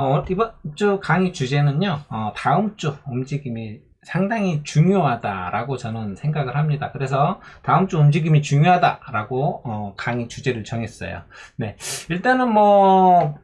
어, 이번 주 강의 주제는요, 어, 다음 주 움직임이 상당히 중요하다라고 저는 생각을 합니다. 그래서 다음 주 움직임이 중요하다라고 어, 강의 주제를 정했어요. 네, 일단은 뭐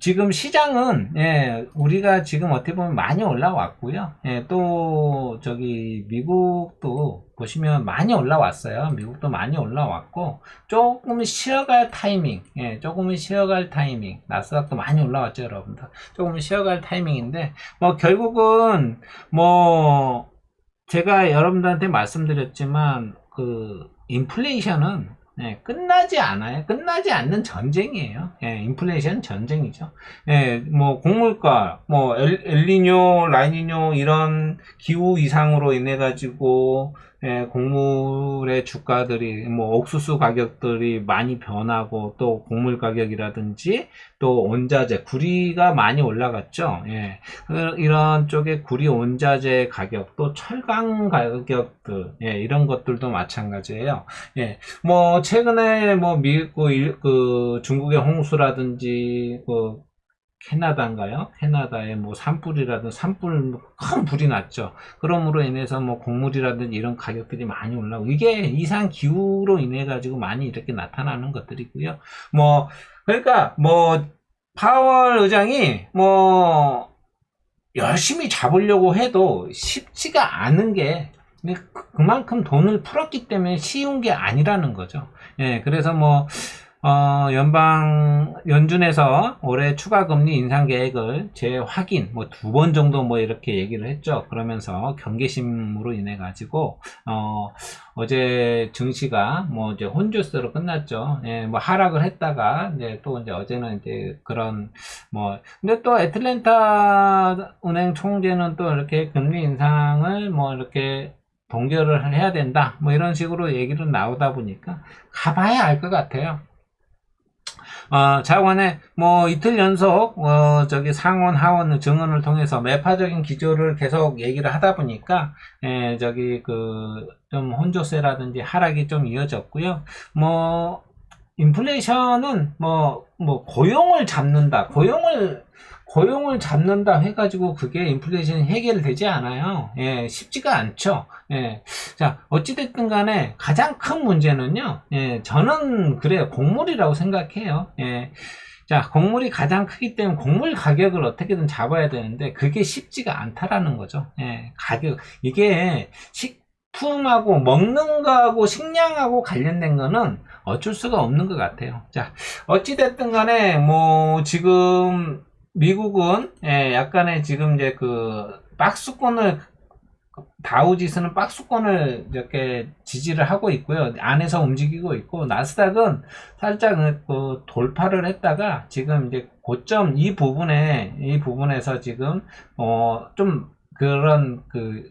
지금 시장은 예, 우리가 지금 어떻게 보면 많이 올라왔고요. 예, 또 저기 미국도 보시면 많이 올라왔어요. 미국도 많이 올라왔고 조금 쉬어갈 타이밍, 예, 조금은 쉬어갈 타이밍. 나스닥도 많이 올라왔죠, 여러분들. 조금 쉬어갈 타이밍인데 뭐 결국은 뭐 제가 여러분들한테 말씀드렸지만 그 인플레이션은 예, 끝나지 않아요. 끝나지 않는 전쟁이에요. 예, 인플레이션 전쟁이죠. 예, 뭐 곡물가, 뭐 엘, 엘니뇨, 라니뇨 이런 기후 이상으로 인해 가지고 예, 곡물의 주가들이 뭐 옥수수 가격들이 많이 변하고 또 곡물 가격이라든지 또 원자재 구리가 많이 올라갔죠. 예, 그, 이런 쪽에 구리 원자재 가격 또 철강 가격들 예, 이런 것들도 마찬가지예요. 예, 뭐 최근에 뭐 미국 그, 중국의 홍수라든지 그 캐나다인가요? 캐나다에 뭐 산불이라든지 산불 큰 불이 났죠. 그럼으로 인해서 뭐 곡물이라든지 이런 가격들이 많이 올라오고 이게 이상 기후로 인해 가지고 많이 이렇게 나타나는 것들이고요. 뭐 그러니까 뭐 파월 의장이 뭐 열심히 잡으려고 해도 쉽지가 않은 게 그- 그만큼 돈을 풀었기 때문에 쉬운 게 아니라는 거죠. 예, 그래서 뭐, 어, 연방, 연준에서 올해 추가 금리 인상 계획을 재확인, 뭐 두 번 정도 뭐 이렇게 얘기를 했죠. 그러면서 경계심으로 인해 가지고, 어, 어제 증시가 뭐 이제 혼조세로 끝났죠. 예, 뭐 하락을 했다가, 이제 또 이제 어제는 이제 그런 뭐, 근데 또 애틀랜타 은행 총재는 또 이렇게 금리 인상을 뭐 이렇게 동결을 해야 된다. 뭐 이런 식으로 얘기를 나오다 보니까 가봐야 알 것 같아요. 어, 자원에 뭐 이틀 연속 어, 저기 상원 하원 증언을 통해서 매파적인 기조를 계속 얘기를 하다 보니까 예, 저기 그 좀 혼조세라든지 하락이 좀 이어졌고요. 뭐 인플레이션은 뭐 뭐 고용을 잡는다. 고용을 고용을 잡는다 해가지고 그게 인플레이션이 해결되지 않아요. 예, 쉽지가 않죠. 예. 자, 어찌됐든 간에 가장 큰 문제는요, 예, 저는 그래요. 곡물이라고 생각해요. 예. 자, 곡물이 가장 크기 때문에 곡물 가격을 어떻게든 잡아야 되는데 그게 쉽지가 않다라는 거죠. 예, 가격, 이게 식 품하고 먹는 거하고 식량하고 관련된 거는 어쩔 수가 없는 것 같아요. 자, 어찌됐든 간에 뭐 지금 미국은 예, 약간의 지금 이제 그 박스권을 다우지수는 박스권을 이렇게 지지를 하고 있고요. 안에서 움직이고 있고 나스닥은 살짝 그 돌파를 했다가 지금 이제 고점 이 부분에 이 부분에서 지금 어 좀 그런 그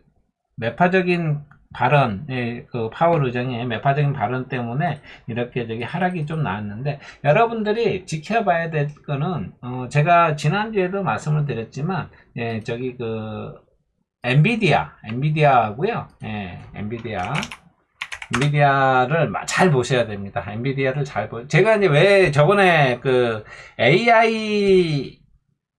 매파적인 발언, 예, 그 파월 의장의 매파적인 발언 때문에 이렇게 저기 하락이 좀 나왔는데 여러분들이 지켜봐야 될 거는 어, 제가 지난주에도 말씀을 드렸지만 예, 저기 그 엔비디아, 엔비디아고요. 예, 엔비디아. 엔비디아를 마- 잘 보셔야 됩니다. 엔비디아를 잘 보. 제가 이제 왜 저번에 그 AI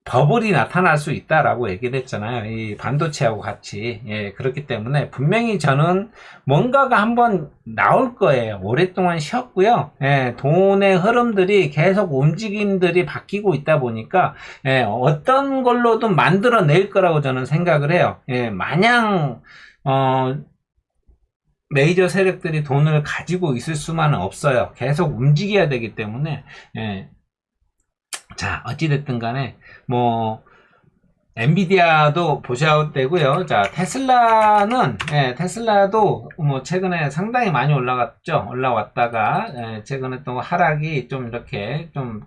버블이 나타날 수 있다라고 얘기를 했잖아요. 이 반도체하고 같이. 예, 그렇기 때문에 분명히 저는 뭔가가 한번 나올 거예요. 오랫동안 쉬었고요. 예, 돈의 흐름들이 계속 움직임들이 바뀌고 있다 보니까 예, 어떤 걸로든 만들어낼 거라고 저는 생각을 해요. 예, 마냥 어, 메이저 세력들이 돈을 가지고 있을 수만은 없어요. 계속 움직여야 되기 때문에 예. 자 어찌됐든 간에 뭐 엔비디아도 보셔야 되고요. 자 테슬라는 예, 테슬라도 뭐 최근에 상당히 많이 올라갔죠. 올라왔다가 예, 최근에 또 하락이 좀 이렇게 좀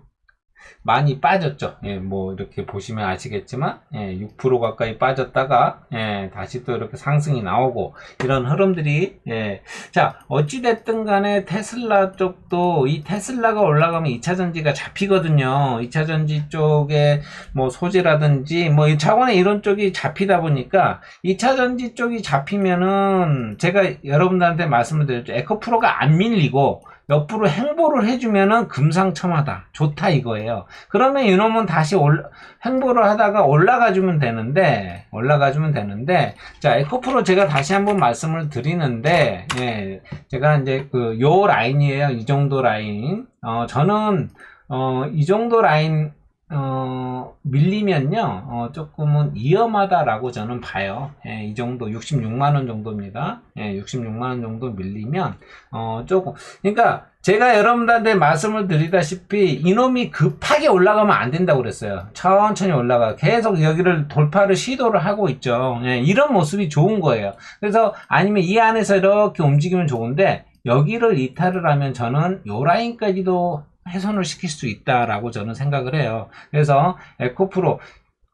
많이 빠졌죠. 예, 뭐 이렇게 보시면 아시겠지만 예, 6% 가까이 빠졌다가 예, 다시 또 이렇게 상승이 나오고 이런 흐름들이 예, 자 어찌 됐든 간에 테슬라 쪽도 이 테슬라가 올라가면 2차 전지가 잡히거든요. 2차 전지 쪽에 뭐 소재라든지 뭐이 차원의 이런 쪽이 잡히다 보니까 2차 전지 쪽이 잡히면은 제가 여러분들한테 말씀을 드렸죠. 에코프로가 안 밀리고 옆으로 행보를 해주면은 금상첨화다. 좋다 이거예요. 그러면 이놈은 다시 올, 행보를 하다가 올라가 주면 되는데, 올라가 주면 되는데, 자, 에코프로 제가 다시 한번 말씀을 드리는데, 예, 제가 이제 그, 요 라인이에요. 이 정도 라인. 어, 저는, 어, 이 정도 라인, 어, 밀리면요, 어, 조금은 위험하다라고 저는 봐요. 예, 이 정도, 66만원 정도입니다. 예, 66만원 정도 밀리면, 어, 조금, 그러니까, 제가 여러분들한테 말씀을 드리다시피, 이놈이 급하게 올라가면 안 된다고 그랬어요. 천천히 올라가. 계속 여기를 돌파를 시도를 하고 있죠. 예, 이런 모습이 좋은 거예요. 그래서, 아니면 이 안에서 이렇게 움직이면 좋은데, 여기를 이탈을 하면 저는 요 라인까지도 훼손을 시킬 수 있다라고 저는 생각을 해요. 그래서 에코프로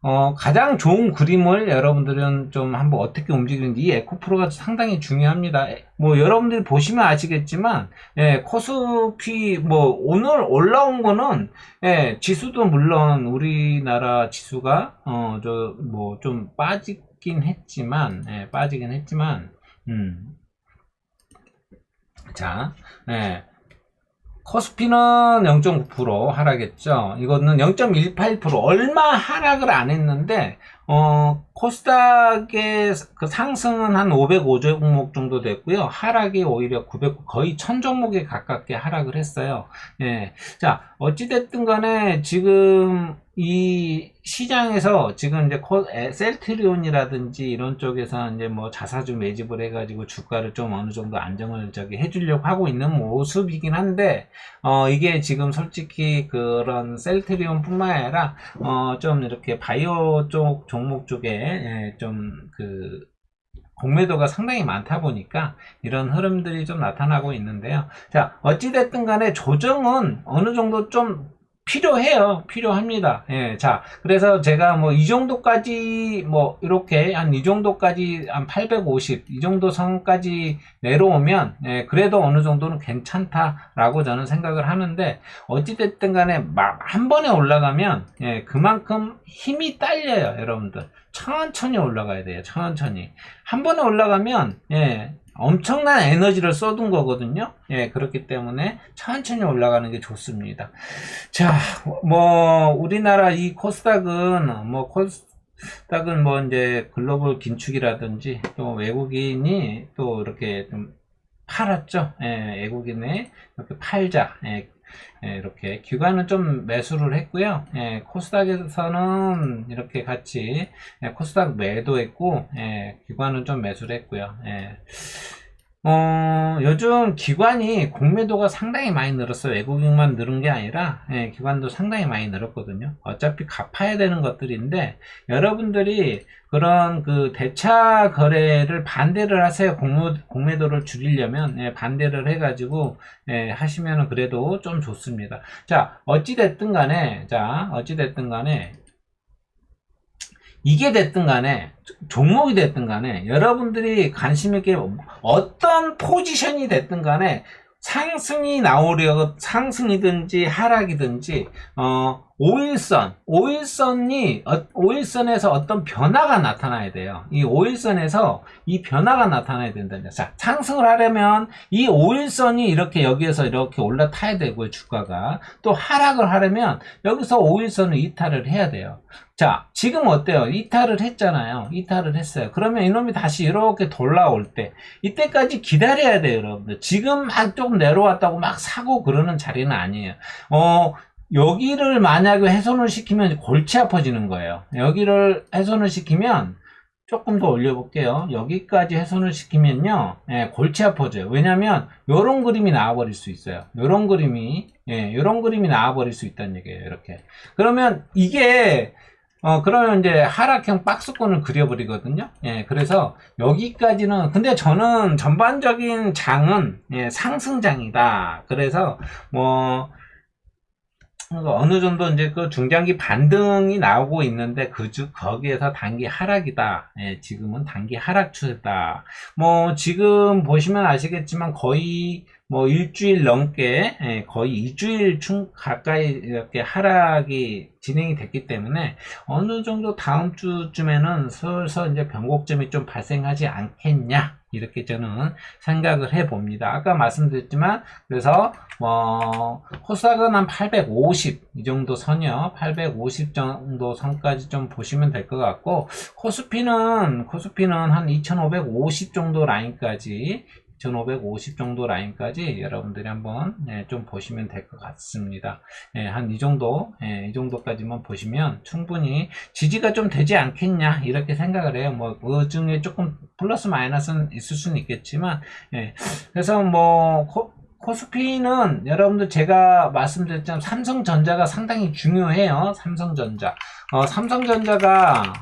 어, 가장 좋은 그림을 여러분들은 좀 한번 어떻게 움직이는지 이 에코프로가 상당히 중요합니다. 에, 뭐 여러분들이 보시면 아시겠지만 예, 코스피 뭐 오늘 올라온 거는 예, 지수도 물론 우리나라 지수가 어, 저 뭐 좀 빠지긴 했지만 예, 빠지긴 했지만 음. 자, 예. 코스피는 0.9% 하락했죠. 이거는 0.18% 얼마 하락을 안 했는데 어, 코스닥의 그 상승은 한 505종목 정도 됐고요. 하락이 오히려 900 거의 1000종목에 가깝게 하락을 했어요. 예. 자, 어찌 됐든 간에 지금 이 시장에서 지금 이제 코, 에, 셀트리온이라든지 이런 쪽에서 이제 뭐 자사주 매집을 해가지고 주가를 좀 어느 정도 안정을 저기 해주려고 하고 있는 모습이긴 한데 어 이게 지금 솔직히 그런 셀트리온 뿐만 아니라 어 좀 이렇게 바이오 쪽 종목 쪽에 예, 좀그 공매도가 상당히 많다 보니까 이런 흐름들이 좀 나타나고 있는데요. 자, 어찌됐든 간에 조정은 어느 정도 좀 필요해요. 필요합니다. 예, 자, 그래서 제가 뭐 이 정도까지 뭐 이렇게 한 이 정도까지 한 850, 이 정도 선까지 내려오면 예, 그래도 어느 정도는 괜찮다라고 저는 생각을 하는데 어찌됐든 간에 막 한 번에 올라가면 예, 그만큼 힘이 딸려요, 여러분들. 천천히 올라가야 돼요. 천천히. 한 번에 올라가면 예, 엄청난 에너지를 쏟은 거거든요. 예, 그렇기 때문에 천천히 올라가는 게 좋습니다. 자, 뭐, 우리나라 이 코스닥은, 뭐, 코스닥은 뭐, 이제, 글로벌 긴축이라든지, 또 외국인이 또 이렇게 좀 팔았죠. 예, 외국인이 이렇게 팔자. 예, 예, 이렇게 기관은 좀 매수를 했고요. 예, 코스닥에서는 이렇게 같이 예, 코스닥 매도했고 예, 기관은 좀 매수를 했고요. 예. 어, 요즘 기관이 공매도가 상당히 많이 늘었어요. 외국인만 늘은 게 아니라, 예, 기관도 상당히 많이 늘었거든요. 어차피 갚아야 되는 것들인데, 여러분들이 그런 그 대차 거래를 반대를 하세요. 공매, 공매도를 줄이려면, 예, 반대를 해가지고, 예, 하시면은 그래도 좀 좋습니다. 자, 어찌됐든 간에, 자, 어찌됐든 간에, 이게 됐든 간에 종목이 됐든 간에 여러분들이 관심 있게 어떤 포지션이 됐든 간에 상승이 나오려 상승이든지 하락이든지 어 5일선 5일선이 어, 5일선에서 어떤 변화가 나타나야 돼요. 이 5일선에서 이 변화가 나타나야 된다는 자, 상승을 하려면 이 5일선이 이렇게 여기에서 이렇게 올라타야 되고요, 주가가. 또 하락을 하려면 여기서 5일선을 이탈을 해야 돼요. 자, 지금 어때요? 이탈을 했잖아요. 이탈을 했어요. 그러면 이놈이 다시 이렇게 돌아올 때, 이때까지 기다려야 돼요, 여러분들. 지금 막 조금 내려왔다고 막 사고 그러는 자리는 아니에요. 어, 여기를 만약에 훼손을 시키면 골치 아파지는 거예요. 여기를 훼손을 시키면 조금 더 올려볼게요. 여기까지 훼손을 시키면요, 예, 골치 아파져요. 왜냐면, 요런 그림이 나와버릴 수 있어요. 요런 그림이, 예, 요런 그림이 나와버릴 수 있다는 얘기예요. 이렇게. 그러면 이게, 어, 그러면 이제 하락형 박스권을 그려버리거든요. 예, 그래서 여기까지는, 근데 저는 전반적인 장은, 예, 상승장이다. 그래서, 뭐, 어느 정도 이제 그 중장기 반등이 나오고 있는데 그중 거기에서 단기 하락이다. 예, 지금은 단기 하락 추세다. 뭐 지금 보시면 아시겠지만 거의 뭐 일주일 넘게 예, 거의 2주일 충 가까이 이렇게 하락이 진행이 됐기 때문에 어느 정도 다음 주쯤에는 슬슬 이제 변곡점이 좀 발생하지 않겠냐 이렇게 저는 생각을 해 봅니다. 아까 말씀드렸지만 그래서 뭐 코스닥은 한 850 이 정도 선이요. 850 정도 선까지 좀 보시면 될 것 같고 코스피는 코스피는 한 2550 정도 라인까지 2550 정도 라인까지 여러분들이 한번 예, 좀 보시면 될 것 같습니다. 예, 한 이 정도, 예, 이 정도까지만 보시면 충분히 지지가 좀 되지 않겠냐 이렇게 생각을 해요. 뭐 그 중에 조금 플러스 마이너스는 있을 수는 있겠지만, 예, 그래서 뭐 코, 코스피는 여러분들 제가 말씀드렸지만 삼성전자가 상당히 중요해요. 삼성전자. 어, 삼성전자가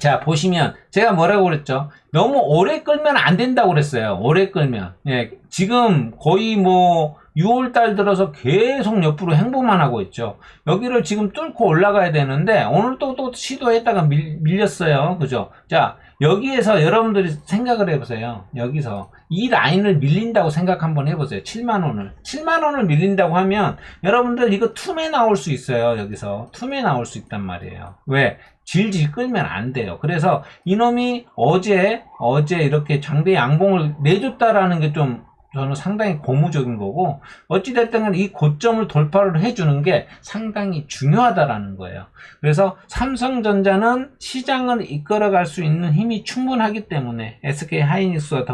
자 보시면 제가 뭐라고 그랬죠 너무 오래 끌면 안 된다고 그랬어요. 오래 끌면. 예 지금 거의 뭐 6월 달 들어서 계속 옆으로 행보만 하고 있죠. 여기를 지금 뚫고 올라가야 되는데 오늘 또또 시도했다가 밀, 밀렸어요. 그죠? 자 여기에서 여러분들이 생각을 해보세요. 여기서 이 라인을 밀린다고 생각 한번 해보세요. 7만원을. 7만원을 밀린다고 하면 여러분들 이거 툼에 나올 수 있어요 여기서. 툼에 나올 수 있단 말이에요. 왜? 질질 끌면 안 돼요. 그래서 이놈이 어제 어제 이렇게 장대 양봉을 내줬다라는 게 좀 저는 상당히 고무적인 거고 어찌됐든 이 고점을 돌파를 해주는 게 상당히 중요하다라는 거예요. 그래서 삼성전자는 시장을 이끌어갈 수 있는 힘이 충분하기 때문에 SK 하이닉스와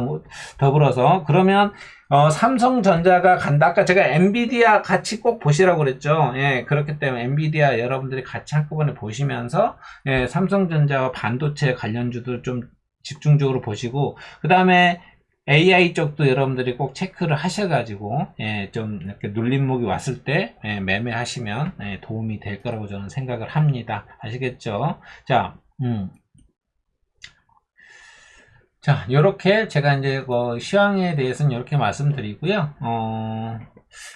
더불어서 그러면 어, 삼성전자가 간다. 아까 제가 엔비디아 같이 꼭 보시라고 그랬죠. 예, 그렇기 때문에 엔비디아 여러분들이 같이 한꺼번에 보시면서 예, 삼성전자와 반도체 관련주들 좀 집중적으로 보시고 그 다음에 AI 쪽도 여러분들이 꼭 체크를 하셔가지고 예, 좀 이렇게 눌림목이 왔을 때 예, 매매하시면 예, 도움이 될 거라고 저는 생각을 합니다. 아시겠죠? 자, 음. 자, 이렇게 제가 이제 그 시황에 대해서는 이렇게 말씀드리고요. 어,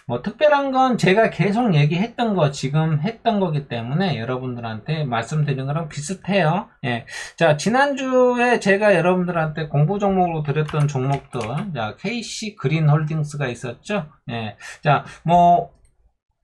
뭐 특별한 건 제가 계속 얘기했던 거 지금 했던 거기 때문에 여러분들한테 말씀드린 거랑 비슷해요. 예. 자 지난주에 제가 여러분들한테 공부 종목으로 드렸던 종목들 자 KC 그린 홀딩스가 있었죠. 예. 자뭐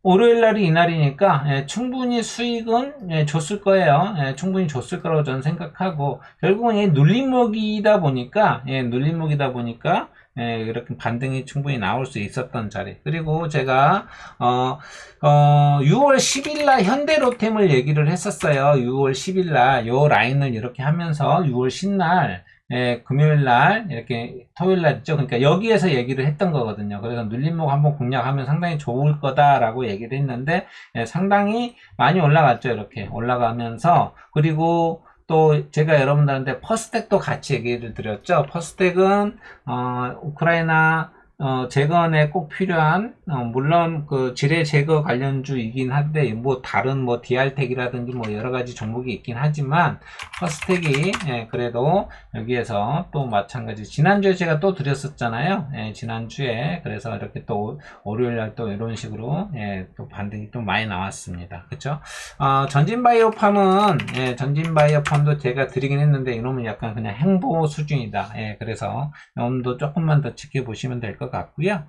월요일 날이 이날이니까 예, 충분히 수익은 예, 줬을 거예요. 예, 충분히 줬을 거라고 저는 생각하고 결국은 이 눌림목이다 보니까 예, 눌림목이다 보니까 예, 이렇게 반등이 충분히 나올 수 있었던 자리. 그리고 제가 어, 어, 6월 10일 날 현대로템을 얘기를 했었어요. 6월 10일 날 요 라인을 이렇게 하면서 6월 10날 예, 금요일 날 이렇게 토요일 날 있죠. 그러니까 여기에서 얘기를 했던 거거든요. 그래서 눌림목 한번 공략하면 상당히 좋을 거다라고 얘기를 했는데 예, 상당히 많이 올라갔죠. 이렇게 올라가면서 그리고 또 제가 여러분들한테 퍼스텍도 같이 얘기를 드렸죠. 퍼스텍은 어, 우크라이나 어, 재건에 꼭 필요한 어, 물론 그 지뢰 제거 관련주이긴 한데 뭐 다른 뭐 디알텍이라든지 뭐 여러 가지 종목이 있긴 하지만 퍼스텍이 예, 그래도 여기에서 또 마찬가지 지난주에 제가 또 드렸었잖아요. 예, 지난주에 그래서 이렇게 또 월요일 날 또 이런 식으로 예, 또 반등이 또 많이 나왔습니다. 그렇죠? 어, 전진바이오팜은 예, 전진바이오팜도 제가 드리긴 했는데 이놈은 약간 그냥 행보 수준이다. 예, 그래서 이놈도 조금만 더 지켜보시면 될 것 같 고요.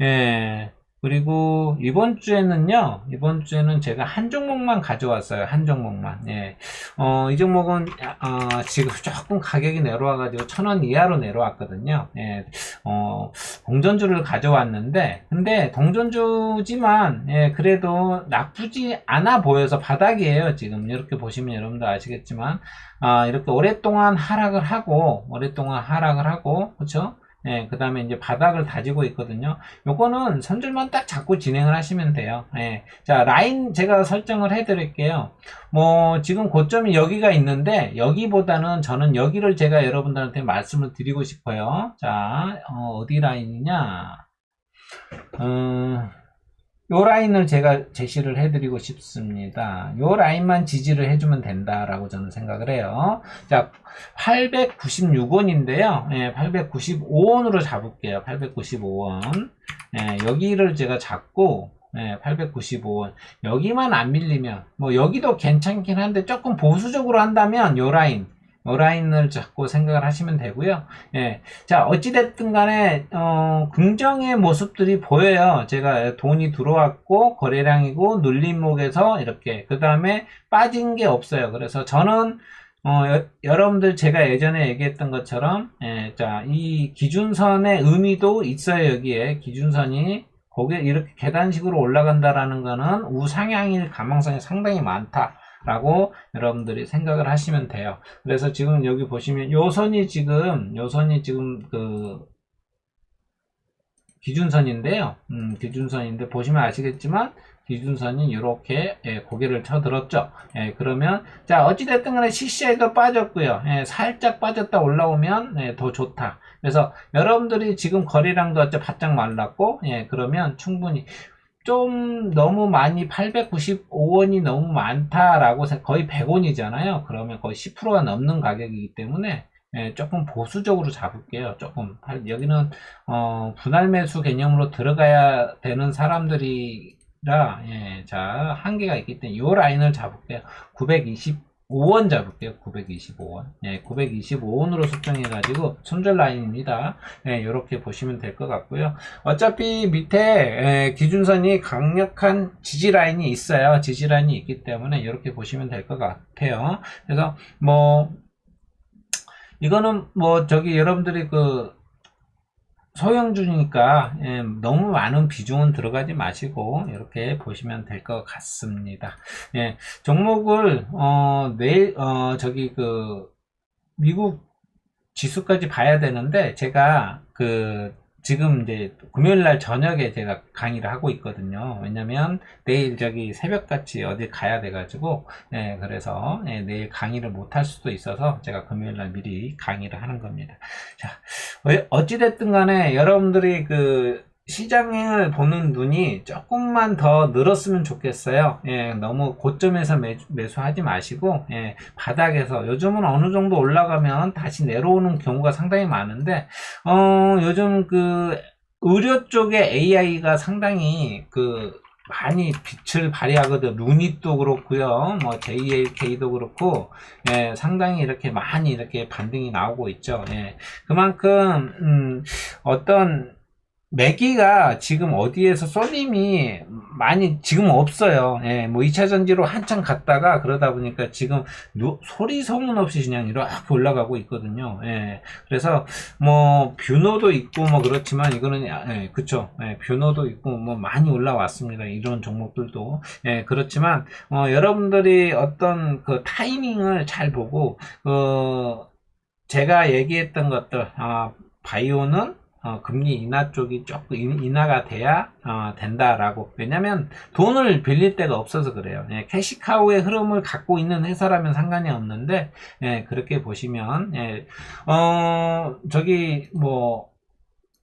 예. 그리고 이번 주에는요, 이번 주에는 제가 한 종목만 가져왔어요. 한 종목만. 예. 어, 이 종목은, 어, 지금 조금 가격이 내려와가지고 천 원 이하로 내려왔거든요. 예. 어, 동전주를 가져왔는데, 근데 동전주지만, 예, 그래도 나쁘지 않아 보여서 바닥이에요. 지금 이렇게 보시면 여러분들 아시겠지만, 아, 이렇게 오랫동안 하락을 하고, 오랫동안 하락을 하고, 그쵸? 예, 그 다음에 이제 바닥을 다지고 있거든요. 요거는 선줄만 딱 잡고 진행을 하시면 돼요. 예. 자, 라인 제가 설정을 해 드릴게요. 뭐, 지금 고점이 여기가 있는데, 여기보다는 저는 여기를 제가 여러분들한테 말씀을 드리고 싶어요. 자, 어, 디 라인이냐? 음, 요 라인을 제가 제시를 해드리고 싶습니다. 요 라인만 지지를 해주면 된다라고 저는 생각을 해요. 자, 896원인데요. 예, 895원으로 잡을게요. 895원. 예, 여기를 제가 잡고 예, 895원. 여기만 안 밀리면, 뭐, 여기도 괜찮긴 한데, 조금 보수적으로 한다면, 요 라인, 요 라인을 잡고 생각을 하시면 되고요. 예. 자, 어찌됐든 간에, 어, 긍정의 모습들이 보여요. 제가 돈이 들어왔고, 거래량이고, 눌림목에서 이렇게, 그 다음에 빠진 게 없어요. 그래서 저는, 어, 여, 여러분들 제가 예전에 얘기했던 것처럼, 예, 자, 이 기준선의 의미도 있어요. 여기에. 기준선이 거기에 이렇게 계단식으로 올라간다라는 거는 우상향일 가망성이 상당히 많다. 라고 여러분들이 생각을 하시면 돼요. 그래서 지금 여기 보시면 요 선이 지금 요 선이 지금 그 기준선인데요. 음, 기준선인데 보시면 아시겠지만 기준선이 이렇게 예, 고개를 쳐들었죠. 예, 그러면 자 어찌됐든 간에 CCI도 빠졌고요. 예, 살짝 빠졌다 올라오면 예, 더 좋다. 그래서 여러분들이 지금 거래량도 어째 바짝 말랐고 예, 그러면 충분히 좀 너무 많이 895원이 너무 많다라고 생- 거의 100원이잖아요. 그러면 거의 10%가 넘는 가격이기 때문에 예, 조금 보수적으로 잡을게요. 조금 팔- 여기는 어, 분할 매수 개념으로 들어가야 되는 사람들이라 예, 자 한계가 있기 때문에 이 라인을 잡을게요. 925원 잡을게요. 925원. 예, 925원으로 설정해 가지고 손절 라인입니다. 예, 이렇게 보시면 될 것 같고요. 어차피 밑에 에, 기준선이 강력한 지지 라인이 있어요. 지지 라인이 있기 때문에 이렇게 보시면 될 것 같아요. 그래서 뭐 이거는 뭐 저기 여러분들이 그 소형주니까 예, 너무 많은 비중은 들어가지 마시고 이렇게 보시면 될 것 같습니다. 예, 종목을 어 내일 어 저기 그 미국 지수까지 봐야 되는데 제가 그 지금 이제 금요일 날 저녁에 제가 강의를 하고 있거든요. 왜냐면 내일 저기 새벽 같이 어디 가야 돼가지고 예, 그래서 예, 내일 강의를 못 할 수도 있어서 제가 금요일 날 미리 강의를 하는 겁니다. 자, 어- 어찌됐든 간에 여러분들이 그 시장을 보는 눈이 조금만 더 늘었으면 좋겠어요. 예, 너무 고점에서 매, 매수 하지 마시고, 예, 바닥에서 요즘은 어느 정도 올라가면 다시 내려오는 경우가 상당히 많은데, 어, 요즘 그 의료 쪽에 AI가 상당히 그 많이 빛을 발휘하거든. 루닛도 그렇고요. 뭐 JAK도 그렇고 예, 상당히 이렇게 많이 이렇게 반등이 나오고 있죠. 예. 그만큼 음, 어떤 매기가 지금 어디에서 쏠림이 많이 지금 없어요. 예, 뭐 2차 전지로 한참 갔다가 그러다 보니까 지금 누- 소리 소문 없이 그냥 이렇게 올라가고 있거든요. 예, 그래서 뭐 뷰노도 있고 뭐 그렇지만 이거는 예, 그쵸. 예, 뷰노도 있고 뭐 많이 올라왔습니다. 이런 종목들도 예, 그렇지만 어, 여러분들이 어떤 그 타이밍을 잘 보고 어, 제가 얘기했던 것들 아, 바이오는 어, 금리 인하 쪽이 조금 인- 인하가 돼야 어, 된다라고. 왜냐면 돈을 빌릴 데가 없어서 그래요. 예, 캐시카우의 흐름을 갖고 있는 회사라면 상관이 없는데 예, 그렇게 보시면 예, 어 저기 뭐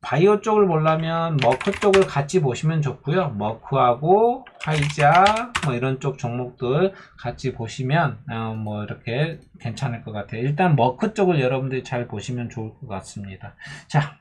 바이오 쪽을 보려면 머크 쪽을 같이 보시면 좋고요. 머크하고 화이자 뭐 이런 쪽 종목들 같이 보시면 어, 뭐 이렇게 괜찮을 것 같아요. 일단 머크 쪽을 여러분들이 잘 보시면 좋을 것 같습니다. 자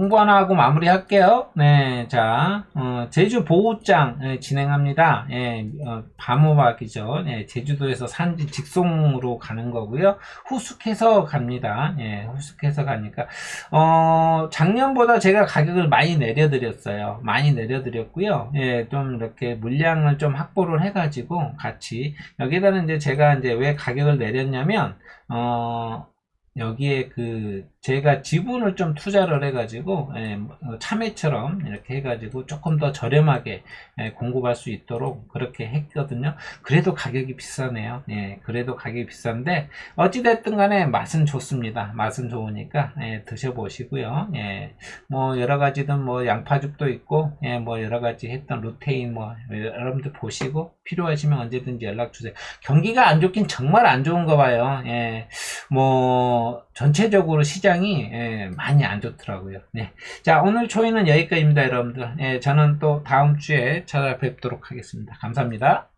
홍보 하나 하고 마무리 할게요. 네, 자, 어, 제주 보호장 예, 진행합니다. 예, 어, 밤호박이죠. 예, 제주도에서 산지 직송으로 가는 거고요. 후숙해서 갑니다. 예, 후숙해서 가니까 어, 작년보다 제가 가격을 많이 내려드렸어요. 많이 내려드렸고요. 예, 좀 이렇게 물량을 좀 확보를 해가지고 같이 여기다는 이제 제가 이제 왜 가격을 내렸냐면 어, 여기에 그 제가 지분을 좀 투자를 해가지고 예, 뭐 참외처럼 이렇게 해가지고 조금 더 저렴하게 예, 공급할 수 있도록 그렇게 했거든요. 그래도 가격이 비싸네요. 예, 그래도 가격이 비싼데 어찌됐든 간에 맛은 좋습니다. 맛은 좋으니까 예, 드셔보시고요. 예, 뭐 여러 가지든 뭐 양파즙도 있고 예, 뭐 여러 가지 했던 루테인 뭐 여러분들 보시고 필요하시면 언제든지 연락 주세요. 경기가 안 좋긴 정말 안 좋은 거 봐요. 예, 뭐 전체적으로 시장이 예, 많이 안 좋더라고요. 네. 자 오늘 초이는 여기까지입니다, 여러분들. 예, 저는 또 다음 주에 찾아뵙도록 하겠습니다. 감사합니다.